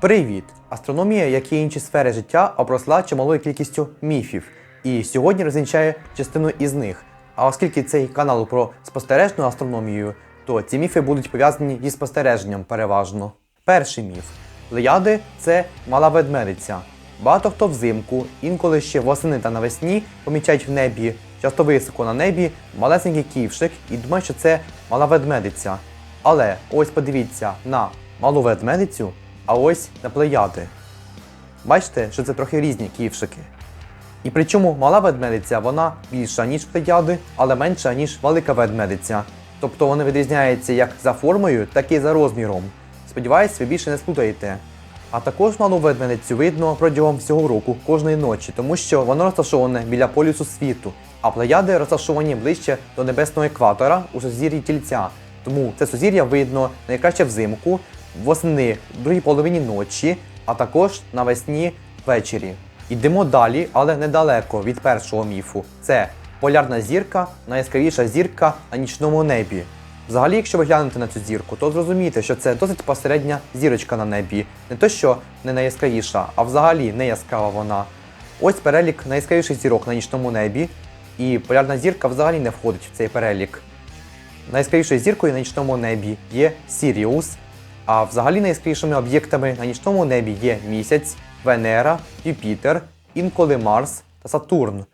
Привіт! Астрономія, як і інші сфери життя, обросла чималою кількістю міфів, і сьогодні розвінчає частину із них. А оскільки цей канал про спостережну астрономію, то ці міфи будуть пов'язані зі спостереженням переважно. Перший міф: Плеяди це мала ведмедиця. Багато хто взимку, інколи ще восени та навесні помічають в небі, часто високо на небі, малесенький ківшик і думають, що це мала ведмедиця. Але ось подивіться на малу ведмедицю, а ось на плеяди. Бачите, що це трохи різні ківшики. І причому мала ведмедиця вона більша, ніж плеяди, але менша, ніж велика ведмедиця. Тобто вони відрізняються як за формою, так і за розміром. Сподіваюсь, ви більше не сплутаєте. А також малу ведмедицю видно протягом всього року, кожної ночі, тому що воно розташоване біля полюсу світу, а плеяди розташовані ближче до небесного екватора у сузір'ї тільця. Тому це сузір'я видно найкраще взимку, восени в другій половині ночі, а також навесні ввечері. Йдемо далі, але недалеко від першого міфу. Це полярна зірка, найяскравіша зірка на нічному небі. Взагалі, якщо ви глянете на цю зірку, то зрозумієте, що це досить посередня зірочка на небі. Не то, що не найяскравіша, а взагалі не яскрава вона. Ось перелік найяскравіших зірок на нічному небі, і полярна зірка взагалі не входить в цей перелік. Найяскравішою зіркою на нічному небі є Сіріус, а взагалі найяскравішими об'єктами на нічному небі є місяць, Венера, Юпітер, інколи Марс та Сатурн,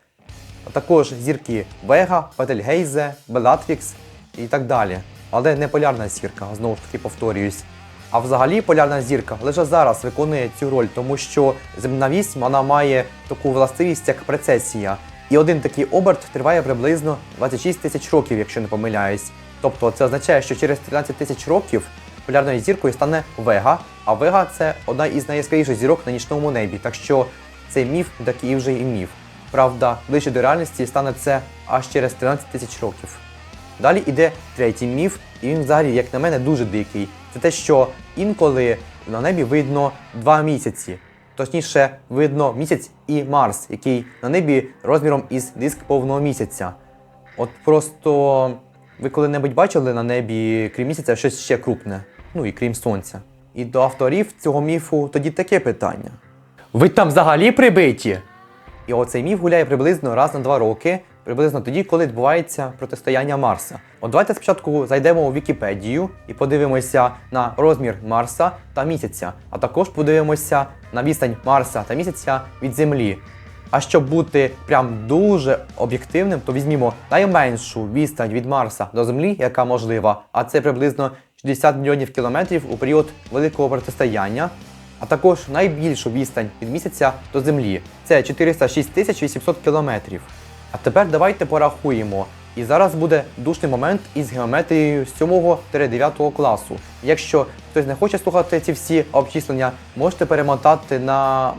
а також зірки Вега, Бетельгейзе, Белатрікс і так далі. Але не полярна зірка, знову ж таки повторююсь. А взагалі полярна зірка лише зараз виконує цю роль, тому що земна вісь вона має таку властивість, як прецесія. І один такий оберт триває приблизно 26 тисяч років, якщо не помиляюсь. Тобто це означає, що через 13 тисяч років полярною зіркою стане Вега, а Вега це одна із найяскравіших зірок на нічному небі. Так що цей міф такий вже і міф. Правда, ближче до реальності стане це аж через 13 тисяч років. Далі йде третій міф, і він взагалі, як на мене, дуже дикий. Це те, що інколи на небі видно два місяці. Точніше, видно місяць і Марс, який на небі розміром із диск повного місяця. От просто ви коли-небудь бачили на небі, крім місяця, щось ще крупне, ну і крім сонця. І до авторів цього міфу тоді таке питання: Ви там взагалі прибиті? І оцей міф гуляє приблизно раз на два роки, приблизно тоді, коли відбувається протистояння Марса. От давайте спочатку зайдемо у Вікіпедію і подивимося на розмір Марса та місяця, а також подивимося на відстань Марса та місяця від Землі. А щоб бути прям дуже об'єктивним, то візьмімо найменшу відстань від Марса до Землі, яка можлива, а це приблизно 60 мільйонів кілометрів у період великого протистояння. А також найбільшу відстань від місяця до Землі це 406 тисяч 800 кілометрів. А тепер давайте порахуємо. І зараз буде душний момент із геометрією 7-9 класу. Якщо хтось не хоче слухати ці всі обчислення, можете перемотати на.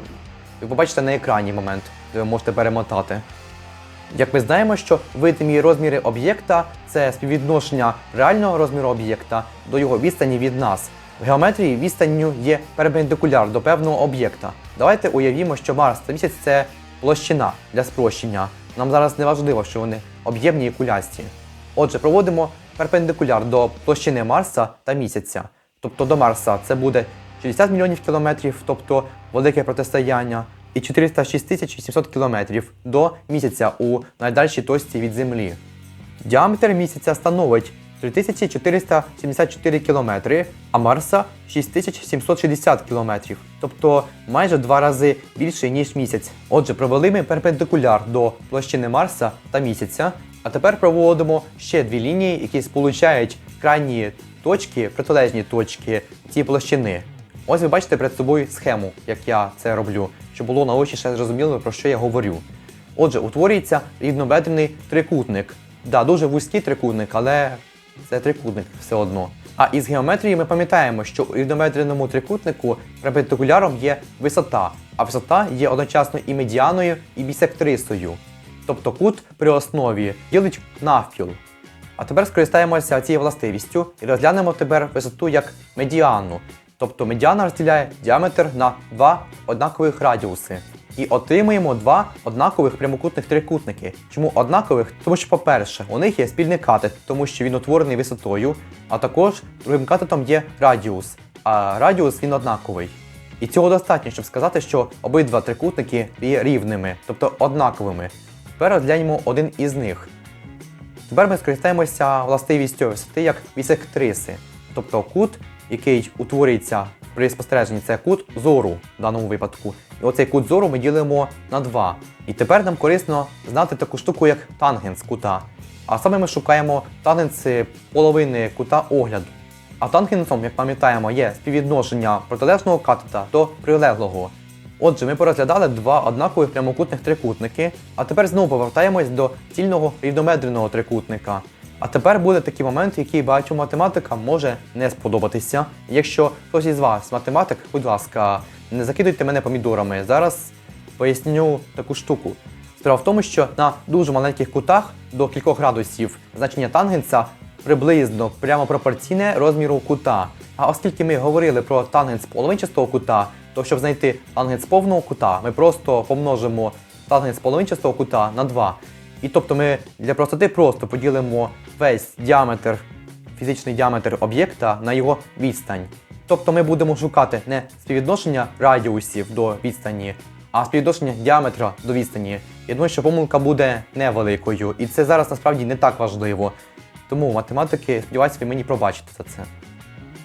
Ви побачите на екрані момент, де ви можете перемотати. Як ми знаємо, що видимі розміри об'єкта це співвідношення реального розміру об'єкта до його відстані від нас. В геометрії відстанню є перпендикуляр до певного об'єкта. Давайте уявімо, що Марс та місяць це площина для спрощення. Нам зараз не важливо, що вони об'ємні і кулясті. Отже, проводимо перпендикуляр до площини Марса та місяця. Тобто до Марса це буде 60 мільйонів кілометрів, тобто велике протистояння, і 406 тисяч 800 кілометрів до місяця у найдальшій точці від Землі. Діаметр місяця становить 3474 кілометри, а Марса 6760 кілометрів, тобто майже два рази більше, ніж місяць. Отже, провели ми перпендикуляр до площини Марса та місяця. А тепер проводимо ще дві лінії, які сполучають крайні точки, протилежні точки цієї площини. Ось ви бачите перед собою схему, як я це роблю, щоб було на очі ще зрозуміло, про що я говорю. Отже, утворюється рівнобедрений трикутник. Да, дуже вузький трикутник, але це трикутник все одно. А із геометрії ми пам'ятаємо, що у рівнобедреному трикутнику перпендикуляром є висота, а висота є одночасно і медіаною, і бісектрисою. Тобто кут при основі ділить навпіл. А тепер скористаємося цією властивістю і розглянемо тепер висоту як медіану. Тобто медіана розділяє діаметр на два однакових радіуси. І отримуємо два однакових прямокутних трикутники. Чому однакових? Тому що, по-перше, у них є спільний катет, тому що він утворений висотою, а також другим катетом є радіус, а радіус він однаковий. І цього достатньо, щоб сказати, що обидва трикутники є рівними, тобто однаковими. Тепер розглянемо один із них. Тепер ми скористаємося властивістю висоти як бісектриси, тобто кут, який утворюється при спостереженні, це кут зору в даному випадку. І оцей кут зору ми ділимо на 2. І тепер нам корисно знати таку штуку, як тангенс кута. А саме ми шукаємо тангенс половини кута огляду. А тангенсом, як пам'ятаємо, є співвідношення протилежного катета до прилеглого. Отже, ми порозглядали два однакових прямокутних трикутники, а тепер знову повертаємось до цільного рівномедреного трикутника. А тепер буде такий момент, який багатьом математикам може не сподобатися. Якщо хтось із вас математик, будь ласка, не закидуйте мене помідорами. Зараз поясню таку штуку. Справа в тому, що на дуже маленьких кутах до кількох градусів значення тангенса приблизно прямо пропорційне розміру кута. А оскільки ми говорили про тангенс половинчастого кута, то щоб знайти тангенс повного кута, ми просто помножимо тангенс половинчастого кута на 2. І тобто ми для простоти просто поділимо весь діаметр, фізичний діаметр об'єкта на його відстань. Тобто ми будемо шукати не співвідношення радіусів до відстані, а співвідношення діаметра до відстані. Я думаю, що помилка буде невеликою, і це зараз насправді не так важливо. Тому математики, сподіваюся, ви мені пробачите за це.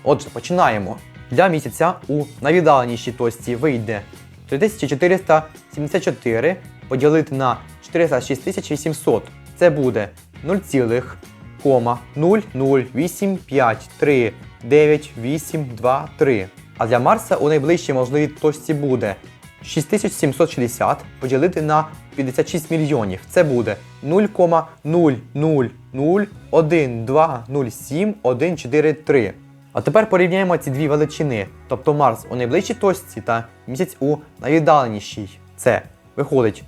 Отже, починаємо. Для місяця у найвіддаленішій точці вийде 3474 поділити на 406800. Це буде 0,008539823. А для Марса у найближчій можливій точці буде 6760 поділити на 56 мільйонів. Це буде 0,0001207,143. А тепер порівняємо ці дві величини, тобто Марс у найближчій точці та місяць у найвіддаленішій. Це виходить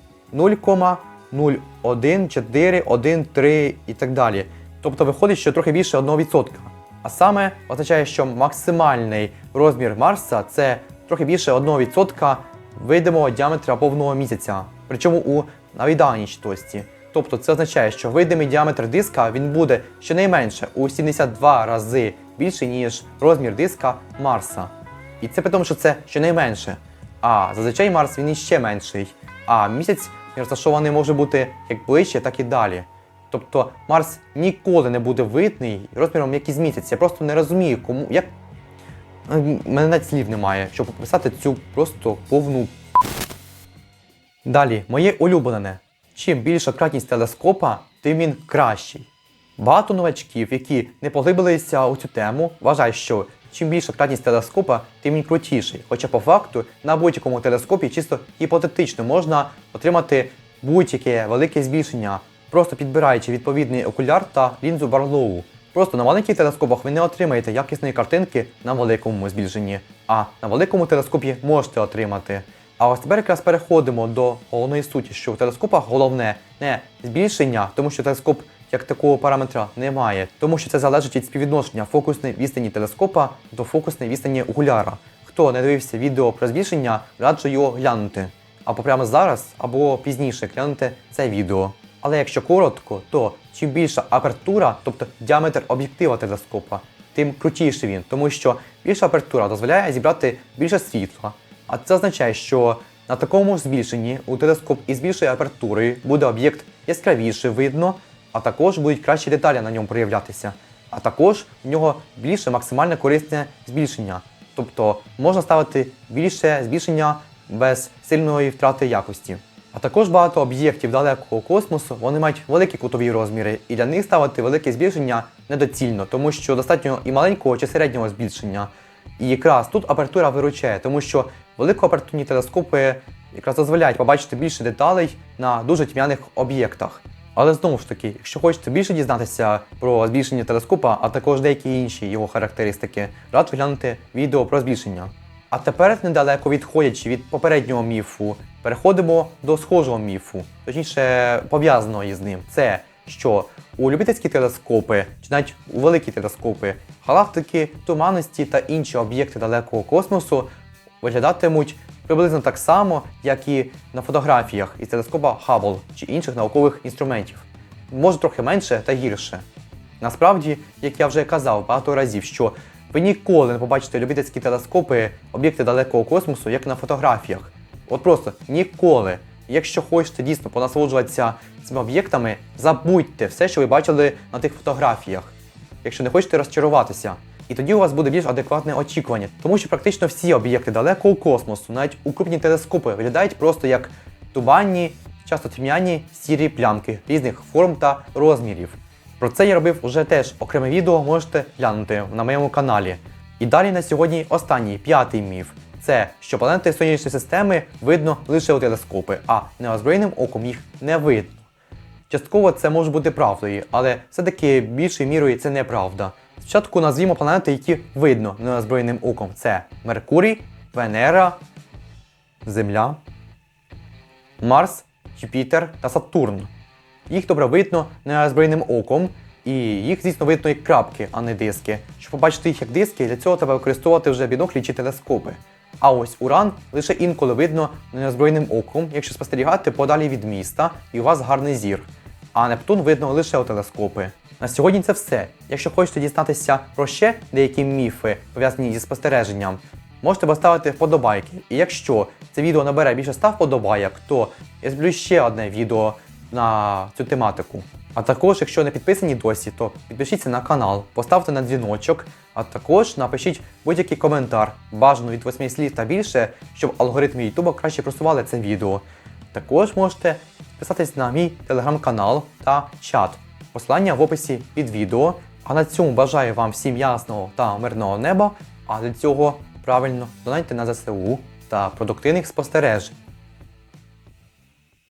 0,01413 і так далі. Тобто виходить, що трохи більше 1%. А саме означає, що максимальний розмір Марса це трохи більше 1% видимого діаметра повного місяця, причому у найвіддаленішій точці. Тобто це означає, що видимий діаметр диска він буде щонайменше у 72 рази більший, ніж розмір диска Марса. І це при тому, що це щонайменше. А зазвичай Марс він іще менший, а місяць він розташований може бути як ближче, так і далі. Тобто Марс ніколи не буде видний розміром як із місяць. Я просто не розумію, кому як. У мене навіть слів немає, щоб описати цю просто повну. Далі, моє улюблене. Чим більша кратність телескопа, тим він кращий. Багато новачків, які не поглибилися у цю тему, вважають, що чим більша кратність телескопа, тим він крутіший. Хоча по факту на будь-якому телескопі чисто гіпотетично можна отримати будь-яке велике збільшення, просто підбираючи відповідний окуляр та лінзу Барлоу. Просто на маленьких телескопах ви не отримаєте якісної картинки на великому збільшенні, а на великому телескопі можете отримати. А ось тепер якраз переходимо до головної суті, що в телескопах головне не збільшення, тому що телескоп як такого параметра немає, тому що це залежить від співвідношення фокусної відстані телескопа до фокусної відстані окуляра. Хто не дивився відео про збільшення, раджу його глянути. Або прямо зараз, або пізніше глянути це відео. Але якщо коротко, то чим більша апертура, тобто діаметр об'єктива телескопа, тим крутіший він, тому що більша апертура дозволяє зібрати більше світла. А це означає, що на такому збільшенні у телескоп із більшою апертурою буде об'єкт яскравіше видно, а також будуть кращі деталі на ньому проявлятися. А також в нього більше максимально корисне збільшення. Тобто можна ставити більше збільшення без сильної втрати якості. А також багато об'єктів далекого космосу вони мають великі кутові розміри, і для них ставити велике збільшення недоцільно, тому що достатньо і маленького чи середнього збільшення. І якраз тут апертура виручає, тому що великоапертурні телескопи якраз дозволяють побачити більше деталей на дуже тьмяних об'єктах. Але знову ж таки, якщо хочете більше дізнатися про збільшення телескопа, а також деякі інші його характеристики, раджу глянути відео про збільшення. А тепер, недалеко відходячи від попереднього міфу, переходимо до схожого міфу, точніше пов'язаного із ним. Це що у любительські телескопи, чи навіть у великі телескопи, галактики, туманності та інші об'єкти далекого космосу виглядатимуть приблизно так само, як і на фотографіях із телескопа Хаббл чи інших наукових інструментів. Може трохи менше та гірше. Насправді, як я вже казав багато разів, що Ви ніколи не побачите любительські телескопи, об'єкти далекого космосу, як на фотографіях. От просто ніколи. Якщо хочете дійсно понасолоджуватися цими об'єктами, забудьте все, що ви бачили на тих фотографіях, якщо не хочете розчаруватися. І тоді у вас буде більш адекватне очікування, тому що практично всі об'єкти далекого космосу, навіть укрупні телескопи, виглядають просто як туманні, часто тьмяні сірі плямки різних форм та розмірів. Про це я робив уже теж окреме відео, можете глянути на моєму каналі. І далі на сьогодні останній п'ятий міф. Це що планети сонячної системи видно лише у телескопи, а неозброєним оком їх не видно. Частково це може бути правдою, але все-таки більшою мірою це неправда. Спочатку назвімо планети, які видно неозброєним оком. Це Меркурій, Венера, Земля, Марс, Юпітер та Сатурн. Їх добре видно неозброєним оком, і їх, звісно, видно як крапки, а не диски. Щоб побачити їх як диски, для цього треба використовувати вже біноклі чи телескопи. А ось Уран лише інколи видно неозброєним оком, якщо спостерігати подалі від міста, і у вас гарний зір. А Нептун видно лише у телескопи. На сьогодні це все. Якщо хочете дізнатися про ще деякі міфи, пов'язані зі спостереженням, можете поставити вподобайки. І якщо це відео набере більше 100 вподобайок, то я зроблю ще одне відео на цю тематику. А також, якщо не підписані досі, то підпишіться на канал, поставте на дзвіночок, а також напишіть будь-який коментар, бажано від 8 слів та більше, щоб алгоритми YouTube краще просували це відео. Також можете підписатись на мій телеграм-канал та чат. Посилання в описі під відео. А на цьому бажаю вам всім ясного та мирного неба. А для цього правильно донайте на ЗСУ та продуктивних спостережень.